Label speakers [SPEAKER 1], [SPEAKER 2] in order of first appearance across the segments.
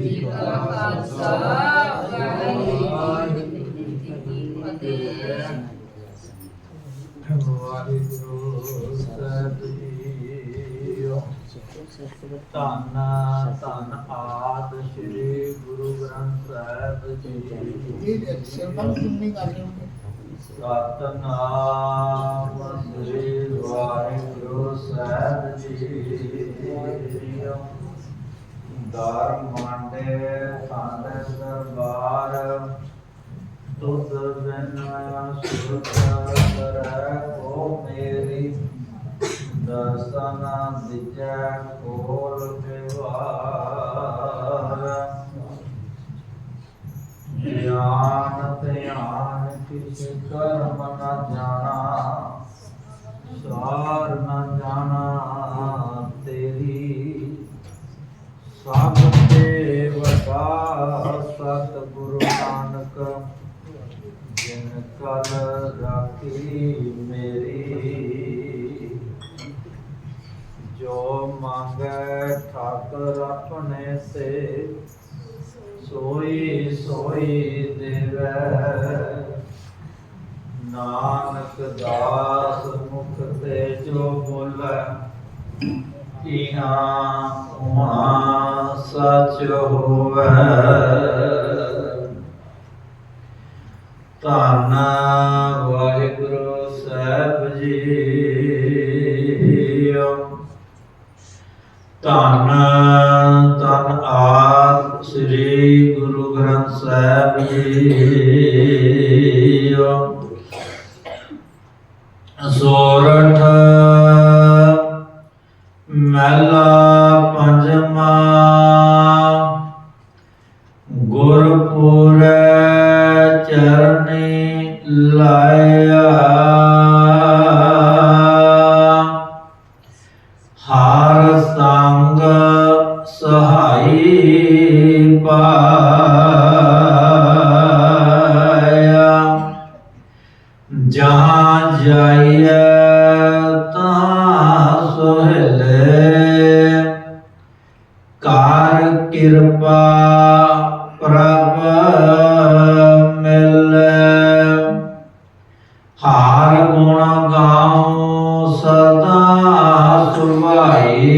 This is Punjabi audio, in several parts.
[SPEAKER 1] ਜੀ ਕਾ ਖਾਲਸਾ ਵਾਹਿਗੁਰੂ। ਜੀ ਕੀ ਫਤਿਹ
[SPEAKER 2] ਵਾਹਿਗੁਰੂ। ਸਾਹਿਬ ਜੀਓ ਧੰਨ ਧੰਨ ਆਦ ਸ੍ਰੀ ਗੁਰੂ ਜੀ
[SPEAKER 3] ਇਹ ਸਰਬੰਸ ਨਹੀਂ ਕਰ ਰਹੇ
[SPEAKER 2] ਸਤਨਾਮ ਸ੍ਰੀ ਵਾਹਿਗੁਰੂ ਸਾਹਿਬ ਜੀ ਦਰ ਮੰਡੇ ਥਾਨੇ ਸਰਬਾਰ ਤੁਧ ਬਿਨ ਸੁਰਤ ਕਰੈ ਕੋ ਮੇਰੀ ਦਰਸ਼ਨ ਦਿਜੈ ਕੋਲ ਵਿਵਾਰ ਕਿਛ ਕਰਮ ਨ ਜਾਣਾ, ਸਾਰ ਨਾ ਜਾਣਾ ਤੇਰੀ। ਸਭ ਤੇ ਵਡਾ ਸਤਿਗੁਰੂ ਨਾਨਕ, ਜਿਨ ਕਲ ਰਾਖੀ ਮੇਰੀ। ਜੋ ਮੰਗੈ ਠਾਕਰ ਆਪਣੇ ਸੇ, ਸੋਈ ਸੋਈ ਦੇਵੈ। ਨਾਨਕ ਦਾਸ ਮੁਖ ਤੇ ਜੋ ਬੋਲੇ ਇਹਾ ਉਮਾ ਸਚ ਹੋਵੇ। ਧੰਨ ਵਾਹਿਗੁਰੂ ਸਾਹਿਬ ਜੀ ਧੰਨ ਧੰਨ ਆਦ ਸ੍ਰੀ ਗੁਰੂ ਗ੍ਰੰਥ ਸਾਹਿਬ ਜੀਓ। ਸੋਰਠ ਮਹਿਲਾ ਕਿਰਪਾ ਪ੍ਰਭ ਮਿਲ ਹਾਰ ਗੁਣ ਗਾਉ ਸਦਾ ਸੁਭਾਈ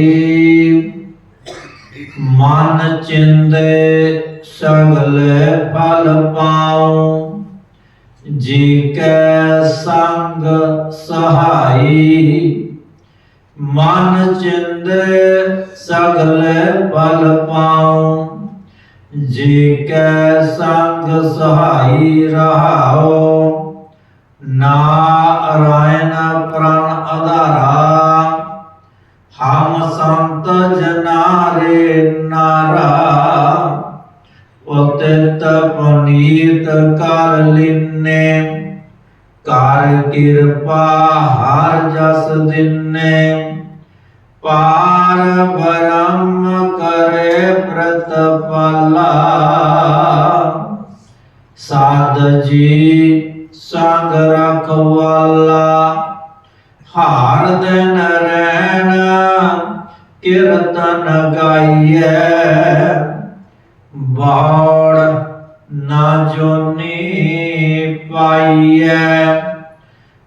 [SPEAKER 2] ਮਨ ਚਿੰਦੇ ਸਗਲੇ ਫਲ ਪਾਉ। ਜੀ ਕੈ ਸੰਗ ਸਹਾਈ ਮਨ ਚਿੰਦੇ ਸਗਲੇ ਫਲ ਪਾਉ ਜੀ ਕੈ ਸੰਗ ਸਹਾਈ ਰਹਾਓ ਨਾਰਾਇਣ ਪ੍ਰਣ ਅਧਾਰਾ ਹਮ ਸੰਤ ਜਨਾਰੇ ਨਾਰਾ ਉਤਿਤ ਪੁਨੀਤ ਕਰ ਲਿੰਨੇ। ਕਰ ਕਿਰਪਾ ਹਰ ਜਸ ਦਿਨੇ। ਪਾਰ ਬ੍ਰਹਮ ਕਰੇ ਪ੍ਰਤਪਾਲਾ ਸਾਧ ਜੀ ਸੰਗ ਰਖਵਾਲਾ। ਹਾਰ ਦਿਨ ਰਹਿਣ ਕੀਰਤਨ ਗਾਈਐ। ਬਾੜ ਨਾ ਜੋਨੀ ਪਾਈਐ,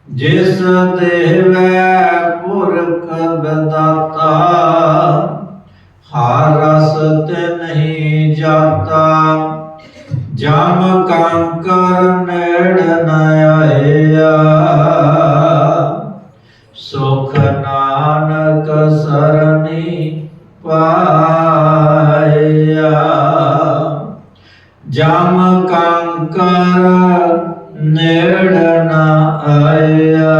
[SPEAKER 2] ਜਿਸ ਦੇਵੈ ਪੁਰਖ ਬਦਾਤਾ ਹਰ ਰਸ ਤੇ ਨਹੀਂ ਜਾਤਾ। ਜਮ ਕੰਕਰ ਨੇੜ ਨ ਆਇਆ, ਸੁਖ ਨਾਨਕ ਸਰਣੀ ਪਾਇਆ। ਜਮ ਕੰਕਰ ਨੇੜ ਨ ਆਇਆ।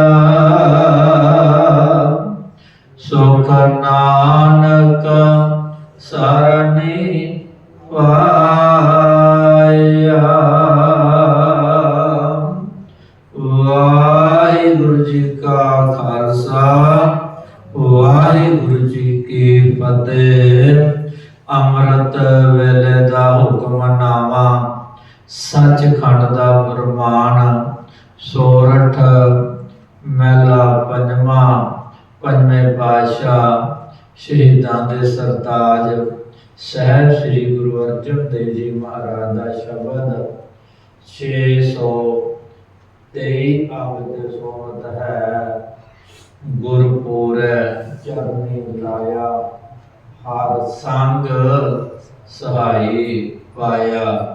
[SPEAKER 2] ਸੁਖ ਨਾਨਕ ਸਰਣੀ ਪਾਇਆ। ਵਾਹਿਗੁਰੂ ਜੀ ਕਾ ਖਾਲਸਾ, ਵਾਹਿਗੁਰੂ ਜੀ ਕੀ ਫਤਿਹ। ਅੰਮ੍ਰਿਤ ਵੇਲੇ ਸੱਚਖੰਡ ਦਾ ਫਰਮਾਨ ਸੋਰਠ, ਮਹਿਲਾ ਪੰਜਵਾਂ, ਪੰਜਵੇਂ ਪਾਤਸ਼ਾਹ, ਸ਼ਹੀਦਾਂ ਦੇ ਸਰਤਾਜ, ਸਹਿਬ ਸ੍ਰੀ ਗੁਰੂ ਅਰਜਨ ਦੇਵ ਜੀ ਮਹਾਰਾਜ ਦਾ ਸ਼ਬਦ। 623 ਆਵਦ ਸੋਮਤ ਹੈ, ਗੁਰਪੁਰ ਚਰਨੀ ਲਾਇਆ, ਹਰ ਸੰਗ ਸਹਾਈ ਪਾਇਆ।